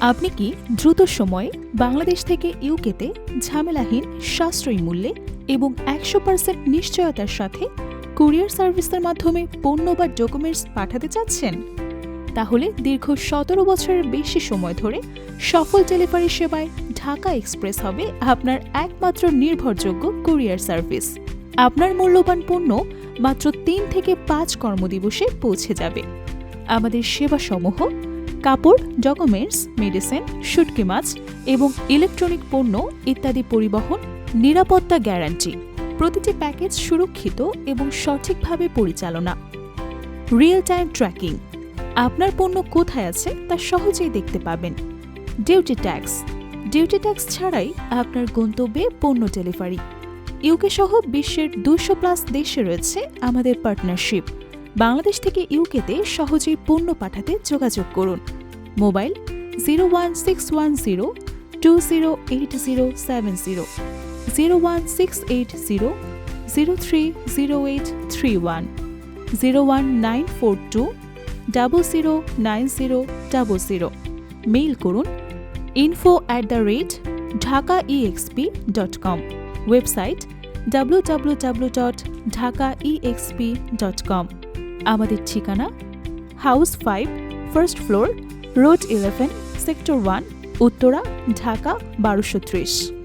আপনি কি দ্রুত সময়ে বাংলাদেশ থেকে ইউকেতে ঝামেলাহীন সাশ্রয়ী মূল্যে এবং একশো পার্সেন্ট নিশ্চয়তার সাথে কুরিয়ার সার্ভিসের মাধ্যমে পণ্য বা ডকুমেন্টস পাঠাতে চাচ্ছেন? তাহলে দীর্ঘ সতেরো বছরের বেশি সময় ধরে সফল ডেলিভারি সেবায় ঢাকা এক্সপ্রেস হবে আপনার একমাত্র নির্ভরযোগ্য কুরিয়ার সার্ভিস। আপনার মূল্যবান পণ্য মাত্র তিন থেকে পাঁচ কর্মদিবসে পৌঁছে যাবে। আমাদের সেবাসমূহ কাপড় ডকুমেন্টস মেডিসিন, শুটকি মাছ এবং ইলেকট্রনিক পণ্য ইত্যাদি পরিবহন নিরাপত্তা গ্যারান্টি। প্রতিটি প্যাকেজ সুরক্ষিত এবং সঠিকভাবে পরিচালনা। Real time tracking. আপনার পণ্য কোথায় আছে তা সহজেই দেখতে পাবেন। Duty tax. ডিউটি ট্যাক্স ছাড়াই আপনার গন্তব্যে পণ্য ডেলিভারি। ইউকে সহ বিশ্বের দুশো প্লাস দেশে রয়েছে আমাদের পার্টনারশিপ। বাংলাদেশ থেকে ইউকেতে সহজেই পণ্য পাঠাতে যোগাযোগ করুন। Mobile zero one six one zero two zero eight zero seven zero zero one six eight zero zero three zero eight three one, zero one nine four two double zero nine zero double zero. Mail করুন info at the rate Dhaka EXP dot com website W আমাদের ঠিকানা house five first floor road eleven sector one Uttara Dhaka বারোশো ত্রিশ।